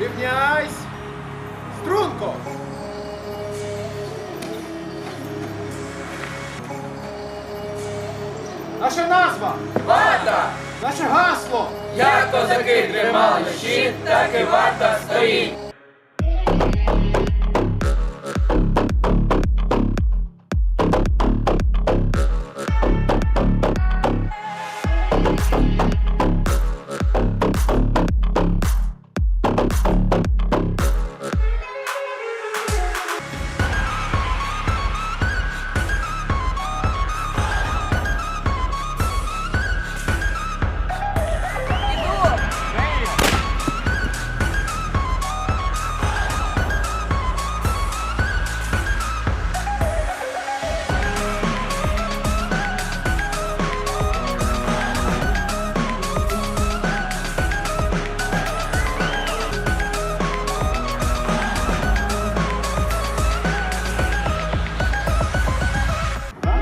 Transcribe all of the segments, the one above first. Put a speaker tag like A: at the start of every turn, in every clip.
A: Рівняйсь! Струнко! Наша назва!
B: Варта!
A: Наше гасло!
B: Як козаки тримали щит, так і варта стоїть.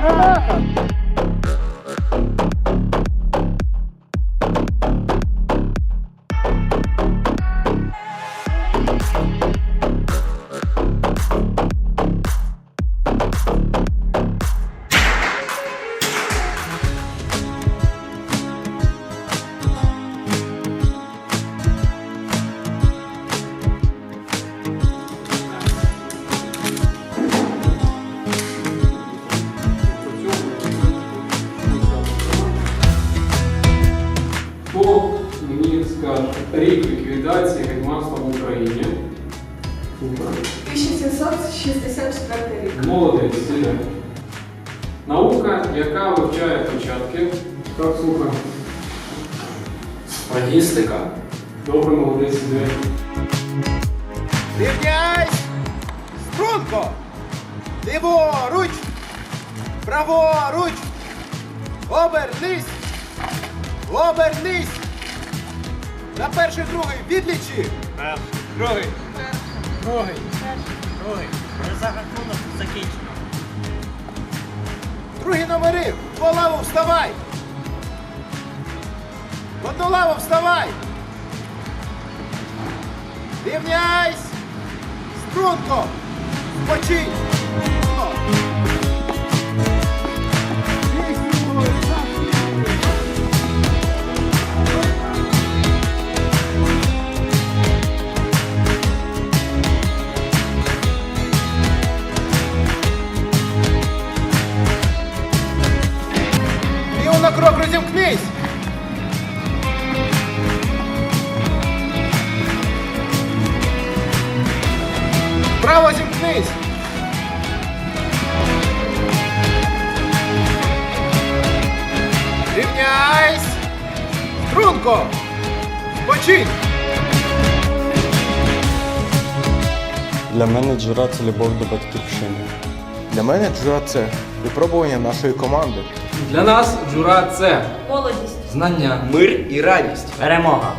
B: Ah!
C: Хто мені скаже рік ліквідації гетьманства в Україні?
D: 1764 рік.
C: Молодець, сідай. Наука, яка вивчає початки. Так, слухай.
B: Логістика.
C: Добре, молодець, сідай.
A: Рівняйсь! Струнко! Ліворуч! Праворуч! Обернись! Обернись! На перший другий відлічі!
E: Перший, другий. Другий. Другий. За рахунок закінчено.
A: Другі номери! В лаву вставай! В одну лаву вставай! Рівняйсь! Струнко! Спочинь! Розімкнись! Право зімкнись! Рівняйсь! Струнко! Спочинь!
F: Для мене джура це любов до батьківщини.
G: Для мене джура це випробування нашої команди.
H: Для нас джура це
D: Молодість.
H: знання,
B: Мир і радість.
E: Перемога.